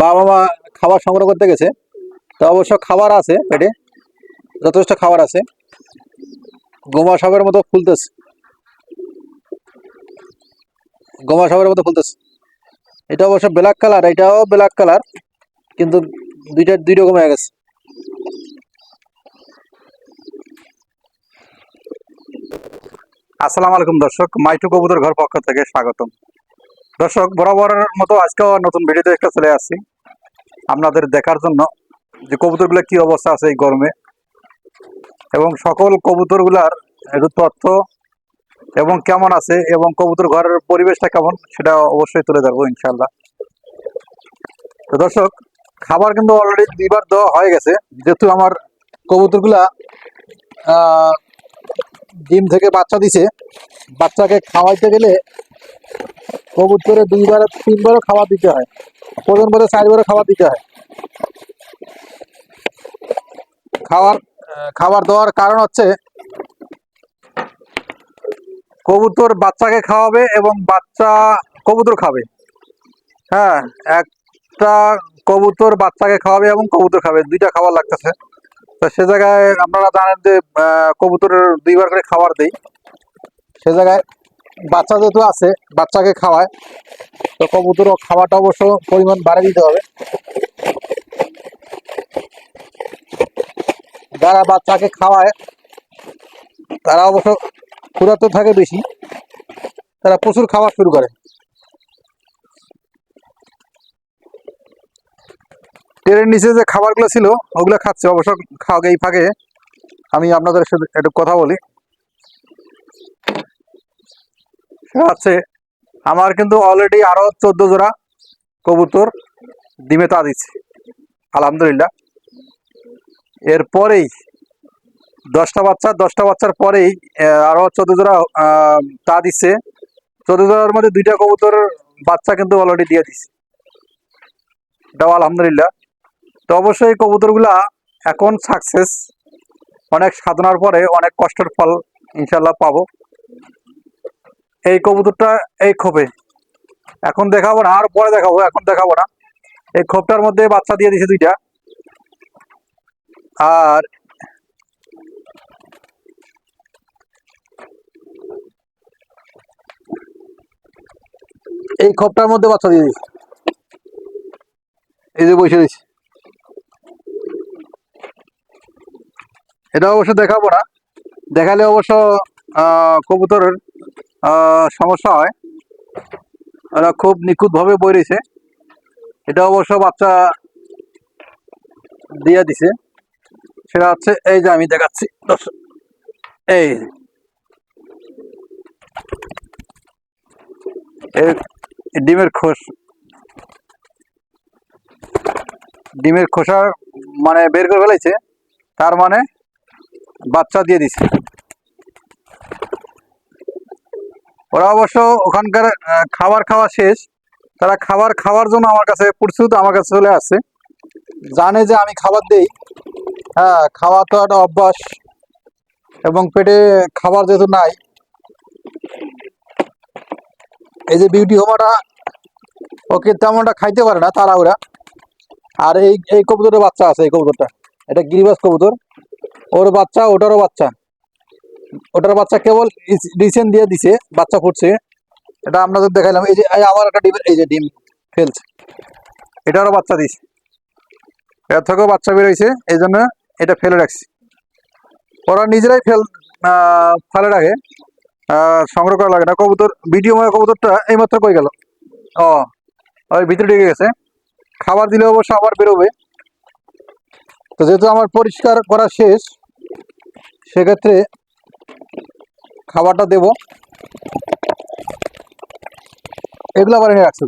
বাবা মা খাবার সংগ্রহ করতে গেছে, তো অবশ্য খাবার আছে পেটে, যথেষ্ট খাবার আছে। গোমা সাপের মতো ফুলতেছে। গোমা সাপের মতো ফুলতেছে। এটা অবশ্য ব্ল্যাক কালার এটাও ব্ল্যাক কালার কিন্তু দুইটা, দুই রকম হয়ে গেছে। আসসালামু আলাইকুম দর্শক, মাইটু কবুতর ঘর পক্ষ থেকে স্বাগতম। দর্শক, বরাবরের মতো আজকেও নতুন ভিডিওতে একটা চলে আসছি। আপনাদের দেখার জন্য যে কবুতরগুলো কি অবস্থা আছে এই গরমে। এবং সকল কবুতরগুলার একটু তথ্য এবং কেমন আছে এবং কবুতর ঘরের পরিবেশটা কেমন, সেটা অবশ্যই তুলে ধরবো ইনশাল্লাহ তো দর্শক, খাবার কিন্তু অলরেডি দুইবার দেওয়া হয়ে গেছে। যেহেতু আমার কবুতরগুলা ডিম থেকে বাচ্চা দিছে। বাচ্চাকে খাওয়াইতে গেলে কবুতরে দুইবার তিনবারও খাবার দিতে হয়। প্রথম বলে চারবারও খাবার দিতে হয়। আহ, খাবার দেওয়ার কারণ হচ্ছে কবুতর বাচ্চাকে খাওয়াবে এবং বাচ্চা কবুতর খাবে। হ্যাঁ একটা কবুতর বাচ্চাকে খাওয়াবে এবং কবুতর খাবে। দুইটা খাবার লাগতেছে। তো সে জায়গায় আপনারা জানেন যে কবুতরের দুইবার করে খাবার দেই। সে জায়গায় বাচ্চা যেহেতু আছে, বাচ্চাকে খাওয়ায়, তো কবুতর খাওয়াটা অবশ্য পরিমাণ বাড়িয়ে দিতে হবে। যারা বাচ্চাকে খাওয়ায়, তারা অবশ্য ক্ষুধার্ত থাকে বেশি। তারা প্রচুর খাওয়া শুরু করে। ট্রেনের নিচে যে খাবারগুলো ছিল ওগুলো খাচ্ছে। অবশ্য খাওয়া এই ফাঁকে। আমি আপনাদের সাথে একটু কথা বলি। হচ্ছে আমার কিন্তু অলরেডি আরও চোদ্দ জোড়া কবুতর ডিমে তা দিচ্ছে। আলহামদুলিল্লাহ। এরপরেই দশটা বাচ্চা দশটা বাচ্চার পরেই আহ, আরও চোদ্দ জোড়া তা দিচ্ছে। চোদ্দ জোড়ার মধ্যে দুইটা কবুতর বাচ্চা কিন্তু অলরেডি দিয়ে দিচ্ছে এটাও আলহামদুলিল্লাহ। তো অবশ্যই কবুতরগুলা এখন সাকসেস অনেক সাধনার পরে অনেক কষ্টের ফল ইনশাল্লাহ পাবো। এই কবুতরটা এই খোপে এখন দেখাবো না, আর পরে দেখাবো, এখন দেখাবো না। এই খোপটার মধ্যে বাচ্চা দিয়ে দিছে দুইটা। আর এই খোপটার মধ্যে বাচ্চা দিয়ে দিছে। এই যে বসে দিছে এটা অবশ্য দেখাবো না। দেখালে অবশ্য কবুতরের সমস্যা হয়। ওরা খুব নিখুঁতভাবে বই রয়েছে। এটা অবশ্য বাচ্চা দিয়ে দিছে। সেটা হচ্ছে, এই যে আমি দেখাচ্ছি। এই ডিমের খোস। ডিমের খোসা মানে বের করে ফেলেছে। তার মানে বাচ্চা দিয়ে দিছে। ওরা অবশ্য ওখানকার খাবার খাওয়া শেষ। তারা খাবার খাওয়ার জন্য আমার কাছে প্রস্তুত, আমার কাছে চলে আসছে। জানে যে আমি খাবার দেই। হ্যাঁ খাওয়া তো একটা অভ্যাস এবং পেটে খাবার যেহেতু নাই, এই যে বিউটি হোমাটা, ওকে তেমনটা খাইতে পারে না তারা ওরা আর এই এই কবুতরের বাচ্চা আছে, এই কবুতরটা। এটা গিরিবাস কবুতর। ওর বাচ্চা, ওটারও বাচ্চা। ওটার বাচ্চা কেবল রিসেন্ট দিয়ে দিছে, বাচ্চা ফুটছে। এটা আপনাদের দেখাইলাম। এই যে আমার একটা ডিম এই যে ডিম ফেলছে। এটারও বাচ্চা দিছে। এর থেকেও বাচ্চা বেরোইছে, এই জন্য এটা ফেলে রাখছি। ওরা নিজেরাই ফেল ফেলে রাখে। সংগ্রহ করা লাগে না। কবুতর, ভিডিও ময় কবুতরটা এইমাত্র কই গেল? ও, ওই ভিতরে ঢেকে গেছে। খাবার দিলে অবশ্য আবার বেরোবে। তো যেহেতু আমার পরিষ্কার করা শেষ সেক্ষেত্রে খাবারটা দেব। এগুলো আবার এনে রাখছো?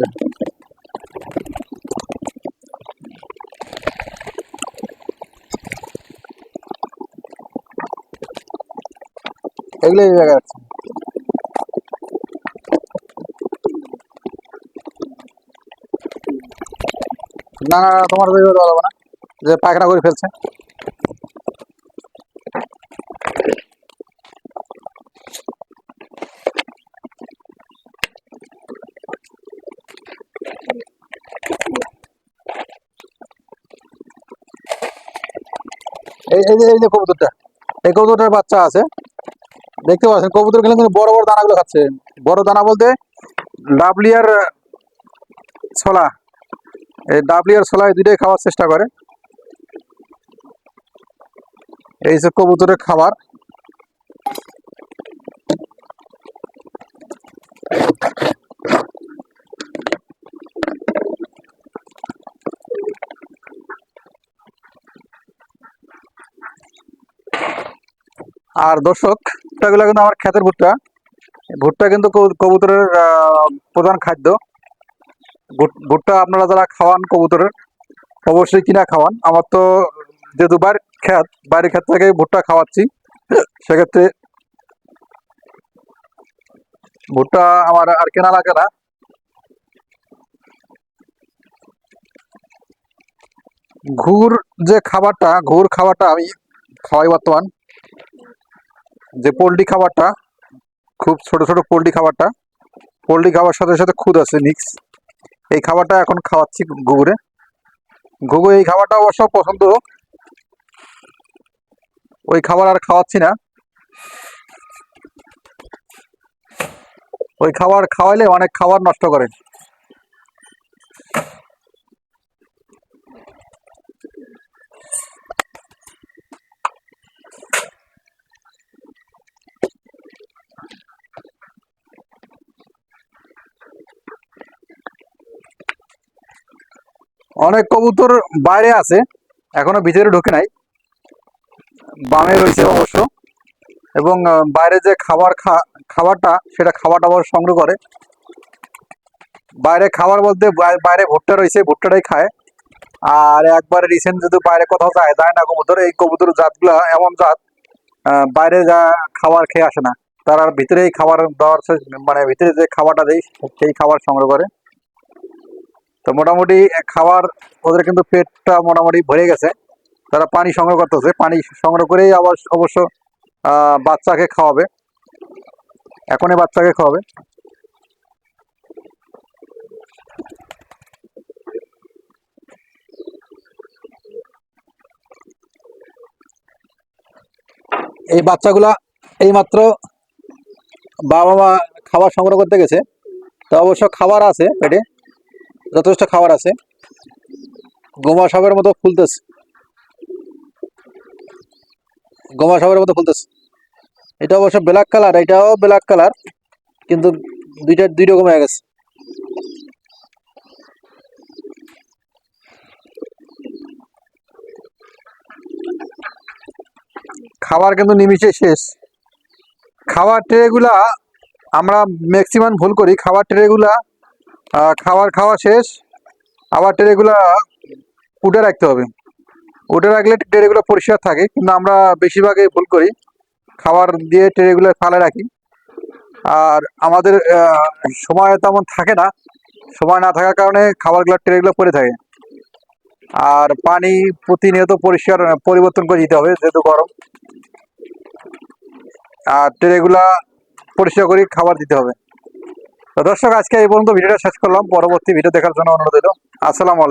এগুলো এই জায়গায় না তোমার না। যে পায়খানা করে ফেলছে। এই এই যে কবুতরটা। এই কবুতরটার বাচ্চা আছে। দেখতে পাচ্ছেন, কবুতরগুলো কিন্তু বড় বড় দানাগুলো খাচ্ছে। বড় দানা বলতে ডাবলিয়ার ছোলা। এই ডাবলিয়ার ছোলা দুইটাই খাওয়ার চেষ্টা করে। এই যে কবুতরের খাবার। আর দর্শক ভুট্টাগুলো কিন্তু আমার ক্ষেতের ভুট্টা। ভুট্টা কিন্তু কবু- কবুতরের প্রধান খাদ্য। ভুট্টা আপনারা যারা খাওয়ান কবুতরের, অবশ্যই কিনা খাওয়ান। আমার তো যেহেতু বাইরের ক্ষেত বাইরের ক্ষেত থেকে ভুট্টা খাওয়াচ্ছি। সেক্ষেত্রে ভুট্টা আমার আর কেনা লাগে না। ঘুর যে খাবারটা, ঘুর খাবারটা আমি খাওয়াই বর্তমান। যে পোলট্রি খাবারটা, খুব ছোট ছোট পোলট্রি খাবারটা, পোলট্রি খাবার সাথে সাথে খুদ আছে মিক্স এই খাবারটা এখন খাওয়াচ্ছি গুগুরে গুগু এই খাবারটা অবশ্য পছন্দ ওই খাবার আর খাওয়াচ্ছি না। ওই খাবার খাওয়াইলে অনেক খাবার নষ্ট করে। অনেক কবুতর বাইরে আছে, এখনও ভিতরে ঢুকে নাই। বামে রয়েছে অবশ্য। এবং বাইরে যে খাবার খাবারটা, সেটা খাবারটা আবার সংগ্রহ করে। বাইরে খাবার বলতে বাইরে ভুট্টা রয়েছে, ভুট্টাটাই খায়। আর একবারে রিসেন্ট যদি বাইরে কোথাও যায় যায় না কবুতর, এই কবুতর জাতগুলা এমন জাত বাইরে যা খাবার খেয়ে আসে না। তারা ভিতরেই খাবার দেওয়ার মানে ভিতরে যে খাবারটা দেয় সেই খাবার সংগ্রহ করে। তো মোটামুটি খাবার ওদের কিন্তু পেটটা মোটামুটি ভরে গেছে। তারা পানি সংগ্রহ করতেছে, পানি সংগ্রহ করেই আবার অবশ্য বাচ্চাকে খাওয়াবে। এখনই বাচ্চাকে খাওয়াবে। এই বাচ্চাগুলা এইমাত্র বাবা মা খাবার সংগ্রহ করতে গেছে। তো অবশ্য খাবার আছে পেটে। যথেষ্ট খাবার আছে। গোমা সাপের মতো ফুলতেছে। গোমা সাপের মতো ফুলতেছে। এটা অবশ্য ব্ল্যাক কালার এটাও ব্ল্যাক কালার কিন্তু দুইটা দুই রকম হয়ে গেছে। খাবার কিন্তু নিমিশে শেষ। খাবার ট্রেগুলা আমরা ম্যাক্সিমাম ভুল করি। খাবার ট্রেগুলা খাবার খাওয়া শেষ। আবার ট্রেগুলা উঠে রাখতে হবে। উঠে রাখলে ট্রেগুলো পরিষ্কার থাকে, কিন্তু আমরা বেশিরভাগই ভুল করি। খাবার দিয়ে ট্রেগুলো ফালে রাখি। আর আমাদের সময় তেমন থাকে না। সময় না থাকার কারণে খাবারগুলো ট্রেগুলো পড়ে থাকে। আর পানি প্রতিনিয়ত পরিষ্কার, পরিবর্তন করে দিতে হবে, যেহেতু গরম। আর ট্রেগুলা পরিষ্কার করে খাবার দিতে হবে। দর্শক, আজকে এই পর্যন্ত ভিডিওটা শেষ করলাম। পরবর্তী ভিডিও দেখার জন্য অনুরোধ রইল। আসসালামু আলাইকুম।